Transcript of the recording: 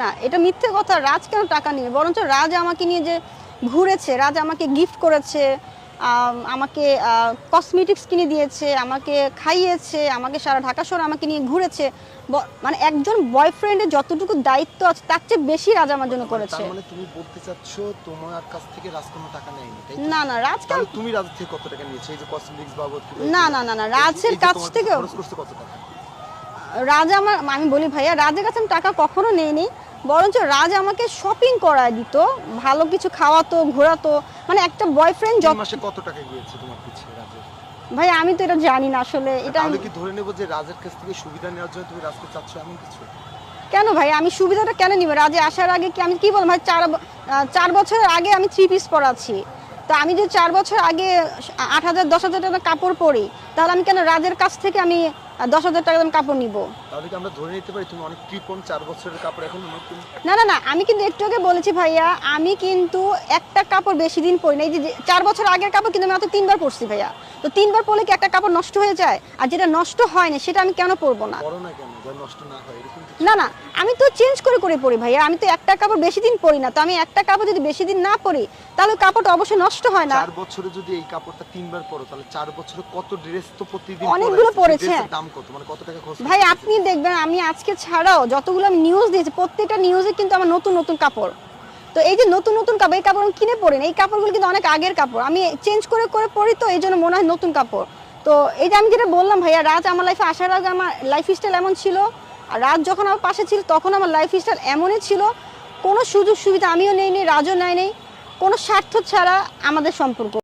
না এটা মিথ্যে কথা রাজ কেন টাকা নিয়ে বরঞ্চ রাজ আমাকে নিয়ে যে ঘুরেছে রাজ আমাকে গিফট করেছে আমাকে কসমেটিক্স কিনে দিয়েছে আমাকে খাইয়েছে আমাকে সারা ঢাকা শহর আমাকে নিয়ে ঘুরেছে মানে একজন বয়ফ্রেন্ডের যতটুকু দায়িত্ব আছে তার চেয়ে বেশি রাজ আমার জন্য করেছে। মানে তুমি বলতে চাচ্ছ তোমার কাছ থেকে রাজ কোনো টাকা নেয়নি তাই না না রাজ কেন তুমি রাজ থেকে কত টাকা নিয়েছো? এই যে কসমেটিক্স বাবদ না না না না রাজের কাছ থেকে খরচ করছ কত টাকা? রাজ আমার আমি বলি ভাইয়া রাজের কাছে আমি টাকা কখনো নেইনি। বরঞ্চ রাজ আমাকে শপিং করায় দিত ভালো কিছু খাওয়াতো ঘোরাতো মানে একটা বয়ফ্রেন্ড যত মাসে কত টাকা গিয়েছে তোমার রাজের? ভাই আমি তো এটা জানি না আসলে এটা আমি- কি ধরে নেব যে রাজের কাছ থেকে সুবিধা নেওয়ার জন্য তুমি রাজকে চাচ্ছ এমন কিছু? কেন ভাই? আমি সুবিধাটা কেন নিব? রাজে আসার আগে কি আমি কি বলব ভাই চার চার বছরের আগে আমি থ্রি পিস পরাচ্ছি। তো আমি যে চার বছর আগে আট হাজার দশ হাজার টাকা কাপড় পরি তাহলে আমি কেন রাজের কাছ থেকে আমি দশ হাজার টাকা কাপড় নিব? তাহলে কি আমরা ধরে নিতে পারি তুমি অনেক কৃপণ চার বছরের কাপড় এখন নতুন? না না না আমি কিন্তু একটু আগে বলেছি ভাইয়া আমি কিন্তু একটা কাপড় বেশি দিন পরি না এই যে চার বছর আগের কাপড় কিন্তু আমি মাত্র তিনবার পরছি ভাইয়া। তো তিনবার পরলে কি একটা কাপড় নষ্ট হয়ে যায়? আর যেটা নষ্ট হয় না সেটা আমি কেন পরবো না? বড় না কেন? যেন নষ্ট না হয় এরকম না না আমি তো চেঞ্জ করে করে পরি ভাইয়া আমি তো একটা কাপড় বেশি দিন পরি না তো আমি একটা কাপড় যদি বেশি দিন না পরি তাহলে কাপড়টা অবশ্যই নষ্ট হয় না। চার বছরে যদি এই কাপড়টা তিনবার পরো তাহলে চার বছরে কত ড্রেস তো প্রতিদিন অনেকগুলো পরা। পরেছে। দাম কত? মানে কত টাকা খরচ ভাই আপনি দেখবেন আমি আজকে ছাড়াও যতগুলো আমি নিউজ দিয়েছি, প্রত্যেকটা নিউজে কিন্তু আমার নতুন নতুন কাপড়। তো এই যে নতুন নতুন কাপড়, এই কাপড় কিনে পরি না, এই কাপড়গুলো কিন্তু অনেক আগের কাপড়। আমি চেঞ্জ করে করে পরি তো, এই জন্য মনে হয় নতুন কাপড়। তো এই যে আমি যেটা বললাম, ভাইয়া রাজ আমার লাইফে আসার আগে আমার লাইফ স্টাইল এমন ছিল, আর রাজ যখন আমার পাশে ছিল, তখন আমার লাইফ স্টাইল এমনই ছিল। কোনো সুযোগ সুবিধা আমিও নেইনি, রাজও নেয় নেই। কোনো স্বার্থ ছাড়া আমাদের সম্পর্ক।